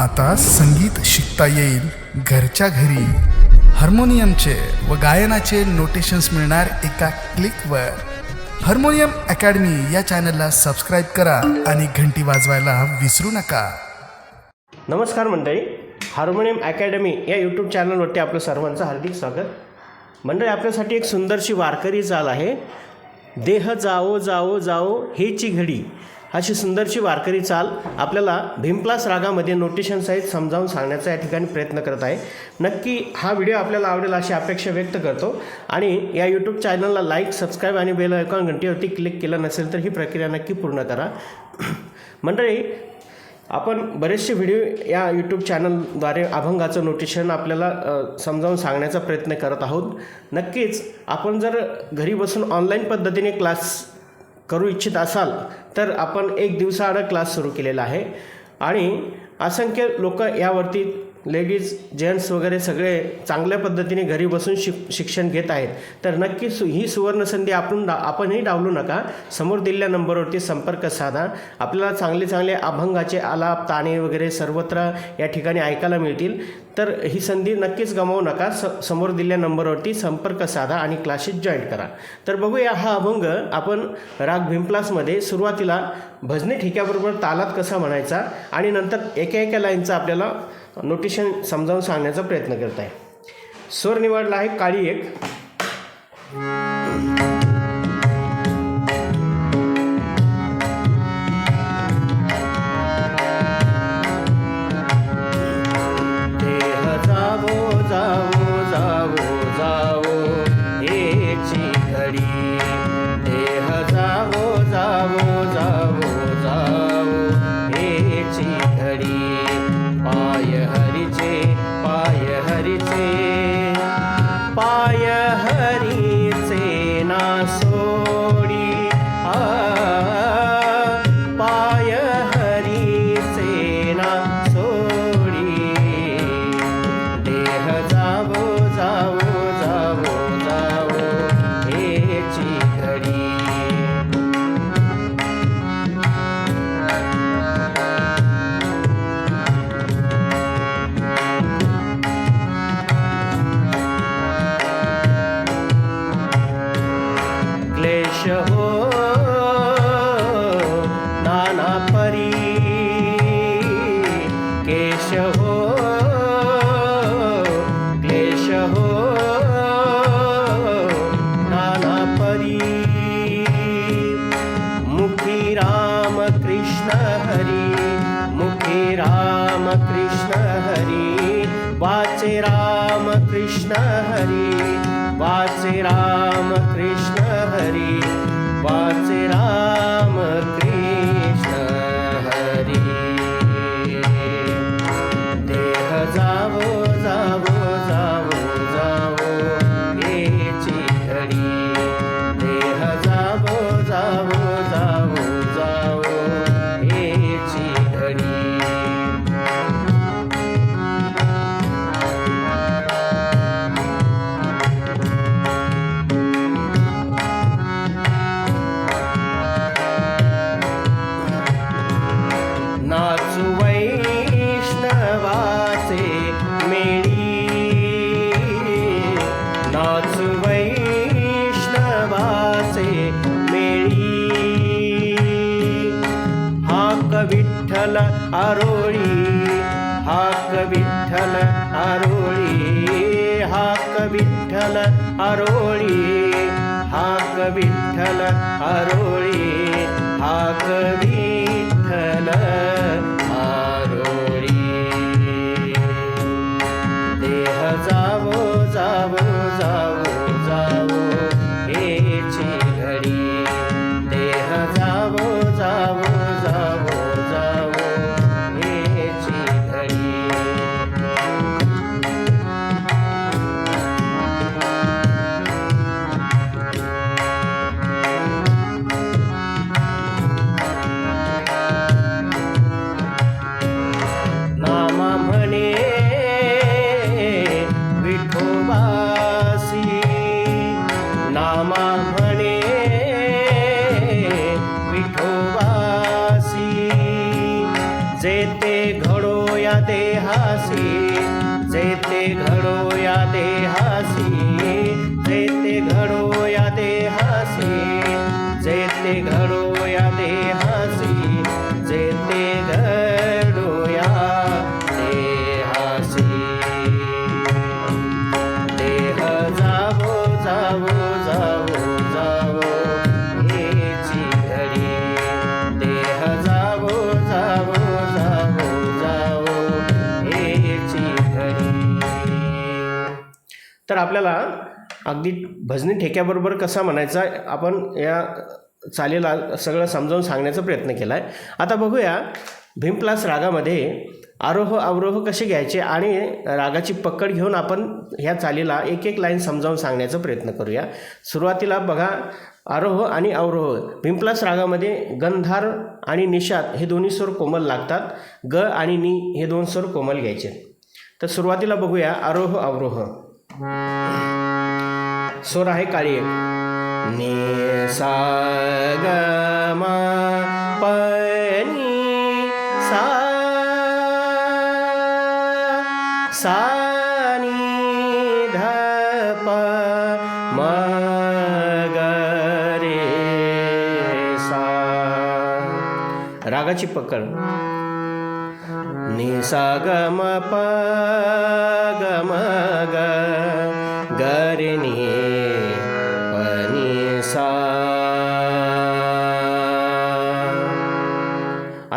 आता संगीत शिकता येईल घरच्या घरी. हार्मोनियमचे व गायनाचे नोटेशन्स मिळणार एका क्लिकवर हार्मोनियम अकॅडमी या चॅनलला सबस्क्राईब करा आणि घंटी वाजवायला विसरू नका. नमस्कार मंडळी. हार्मोनियम अकॅडमी या यूट्यूब चॅनलवरती आपलं सर्वांचं हार्दिक स्वागत. मंडळी आपल्यासाठी एक सुंदरशी वारकरी चाल आहे. देह जाओ जाओ जाओ हेची घडी. अशी सुंदरशी वारकरी चाल आपल्याला भीमप्लास रागामध्ये नोटेशनसहित समजावून सांगण्याचा या ठिकाणी प्रयत्न करत आहे. नक्की हा व्हिडिओ आपल्याला आवडेल अशी अपेक्षा व्यक्त करतो. आणि या यूट्यूब चॅनलला लाईक सबस्क्राईब आणि बेल आयकॉन घंटीवरती क्लिक केलं नसेल तर ही प्रक्रिया नक्की पूर्ण करा. मंडळी आपण बरेचसे व्हिडिओ या यूट्यूब चॅनलद्वारे अभंगाचं नोटेशन आपल्याला समजावून सांगण्याचा प्रयत्न करत आहोत. नक्कीच आपण जर घरी बसून ऑनलाईन पद्धतीने क्लास करू इच्छित असाल तर आपण एक दिवसाआड क्लास सुरू केलेला आहे. आणि असंख्य लोक यावरती लेडीज जेंट्स वगैरे सगळे चांगल्या पद्धतीने घरी बसून शिक शिक्षण घेत आहेत. तर नक्की सु ही सुवर्णसंधी आपण डा आपणही डावलू नका. समोर दिलेल्या नंबरवरती संपर्क साधा. आपल्याला चांगले चांगले अभंगाचे आलाप ताणे वगैरे सर्वत्र या ठिकाणी ऐकायला मिळतील. तर ही संधी नक्कीच गमावू नका. स समोर दिलेल्या नंबरवरती संपर्क साधा आणि क्लासेस जॉईन करा. तर बघूया हा अभंग आपण राग भीमक्लासमध्ये सुरुवातीला भजने ठेक्याबरोबर तालात कसा म्हणायचा? आणि नंतर एका एका लाईनचा आपल्याला नोटेशन समजावून सांगण्याचा प्रयत्न करत आहे स्वर निवडला आहे काळी एक. असे मेळी हाक विठ्ठल आरोळी हाक विठ्ठल आरोळी हाक विठ्ठल आरोळी हाक विठ्ठल आरोळी। घडो तर आपल्याला अगदी भजनी ठेक्याबरोबर कसा म्हणायचा आपण या चालीला सगळं समजावून सांगण्याचा प्रयत्न केला आहे आता बघूया भीमप्लास रागामध्ये आरोह अवरोह कसे घ्यायचे आणि रागाची पकड घेऊन आपण ह्या चालीला एक एक लाईन समजावून सांगण्याचा प्रयत्न करूया. सुरुवातीला बघा आरोह आणि अवरोह. भीमप्लास रागामध्ये गंधार आणि निषाद हे दोन्ही स्वर कोमल लागतात. ग आणि नी हे दोन स्वर कोमल घ्यायचे. तर सुरुवातीला बघूया आरोह अवरोह. स्वर आहे काळी एक. नि सा ग म प नि सा सा नि ध प म ग रे सा रागाची पकड. नि सा ग म प ग म ग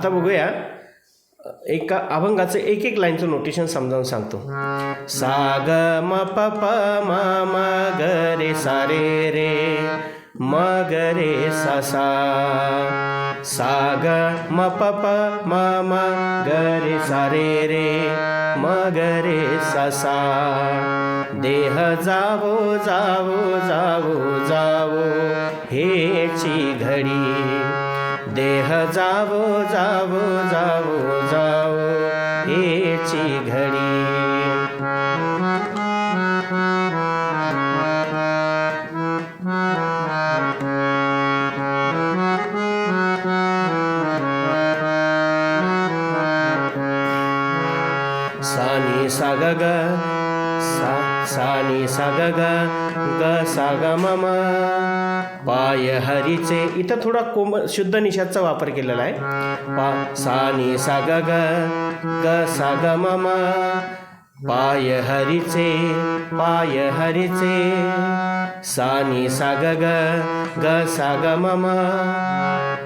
आता बघूया. एका अभंगाचं एक एक लाईनचं नोटेशन समजावून सांगतो. सा ग म प प म म ग रे सा रे रे म ग रे सा सा. सा ग म प प म म ग रे सा रे रे म ग रे सा सा. देह जावो जावो जावो जावो हेची घडी. देह जावो जावो जावो जावो हेची घडी. सानी सा सानी सा ग ग ग सा ग पाय हरीचे इथं थोडा कोम शुद्ध निषादचा वापर केलेला आहे. पा सानी सा ग ग ग पाय हरीचे पाय हरीचे. सानी सा ग ग ग सा ग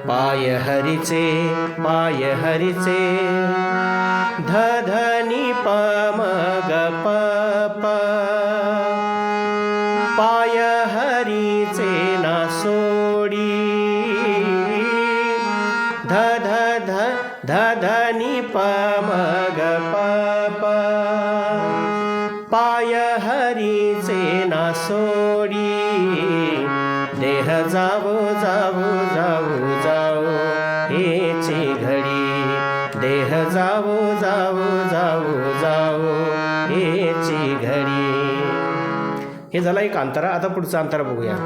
पाय हरीचे पाय हरीचे. ध धनी प म ग पा प. ध ध ध नि ग प पाय हरीचे ना सोडी देह जावो जावो जावो जावो हेचे घडी देह जावो जावो जावो जावो हेची घडी हे झालं एक अंतरा आता पुढचा अंतरा बघूया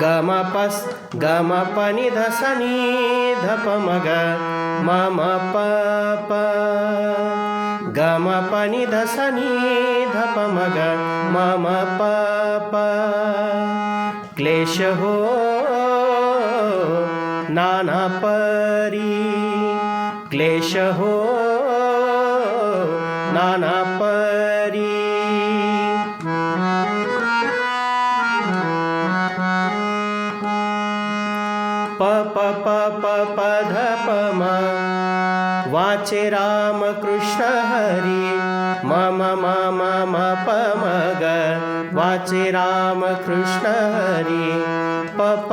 ग म पस ग म प धपमग मम पप। गमपनि धसनी धपमग माम पप। क्लेश हो नानी क्लेश हो नानाप वाचे राम कृष्ण हरि। मम मा मग वाचे राम कृष्ण हरि पग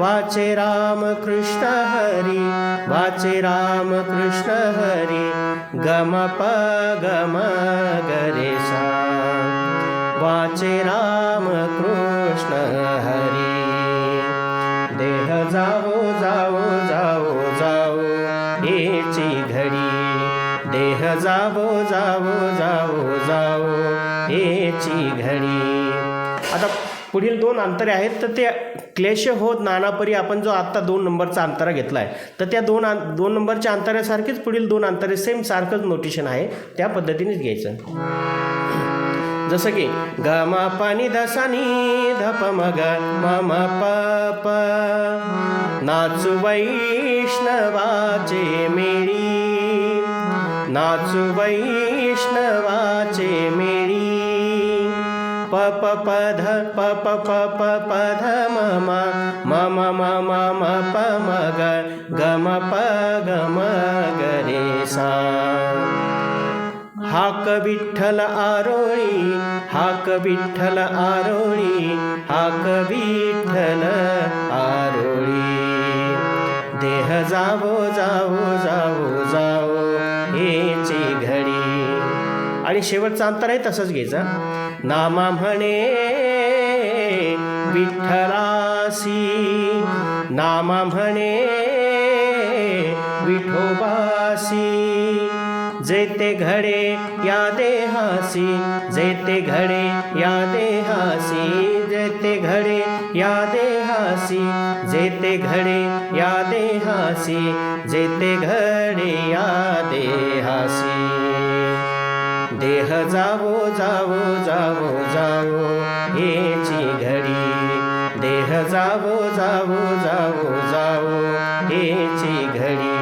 वाचे मम कृष्ण हरि। वाचे राम कृष्ण हरि ग म प गम गरे सा। राम रामकृष्ण जाओ जाओ जाओ जावो येची घडी. देह जावो जावो जावो जावो येची घडी. आता पुढील दोन अंतरे आहेत तर ते क्लेश होत नानापरी आपण जो आत्ता दोन नंबरचा अंतरा घेतला आहे तर त्या दोन दोन नंबरच्या अंतरासारखीच पुढील दोन अंतरे सेम सारखंच नोटेशन आहे. त्या पद्धतीनेच घ्यायचं. जसं की ग म प नि धप सा नि प म ग म प प. नाचू वैष्णवाचे मेळी नाचू वैष्णवाचे मेळी प प प ध प प प प प ध म म म म म म म प म ग ग म प ग म ग रे सा. हाक विठ्ठल आरोळी हाक विठ्ठल आरोळी हाक विठ्ठल आरोळी. देह जावो जावो जावो जावो हेची घडी. आणि शेवटचा अंतर आहे तसंच घ्यायचा. नामा म्हणे विठ्ठलासी. नामा म्हणे विठोबासी. जेते घडे या देहासी जेते घडे या देहासी जेते घडे या देहासी जेते घडे या देहासी जेते घडे या देहासी देह जावो जावो जावो जावो हेची घडी. देह जावो जावो जावो जावो हेची घडी.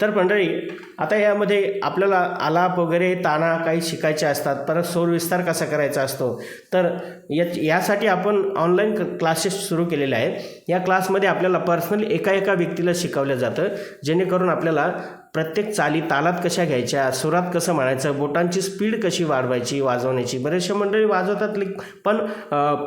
तर पंढरी आता यामध्ये आपल्याला आलाप वगैरे ताना काही शिकायचे असतात परत सौरविस्तार कसा करायचा असतो? तर या यासाठी आपण ऑनलाईन क्लासेस सुरू केलेले आहेत. या क्लासमध्ये आपल्याला पर्सनली एका एका व्यक्तीला शिकवलं जातं जेणेकरून आपल्याला प्रत्येक चाली तालात कशा घ्यायच्या सुरात कसं म्हणायचं बोटांची स्पीड कशी वाढवायची वाजवण्याची? बरेचसे मंडळी वाजवतात पण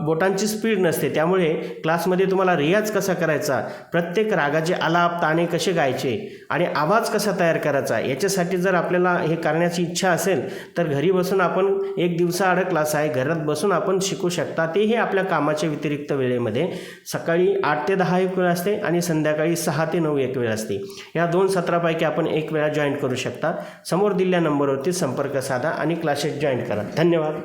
बोटांची स्पीड नसते. त्यामुळे क्लासमध्ये तुम्हाला रियाज कसा करायचा प्रत्येक रागाचे आलाप ताणे कसे गायचे आणि आवाज कसा तयार करायचा याच्यासाठी जर आपल्याला हे करण्याची इच्छा असेल तर घरी बसून आपण एक दिवसाआड क्लास आहे घरात बसून आपण शिकू शकता. तेही आपल्या कामाच्या व्यतिरिक्त वेळेमध्ये. सकाळी आठ ते दहा एक वेळ असते आणि संध्याकाळी सहा ते नऊ एक वेळ असते. या दोन सत्रापैकी आपण एक वेळा जॉईन करू शकता. समोर दिलेल्या नंबरवरती संपर्क साधा आणि क्लासेस जॉईन करा. धन्यवाद.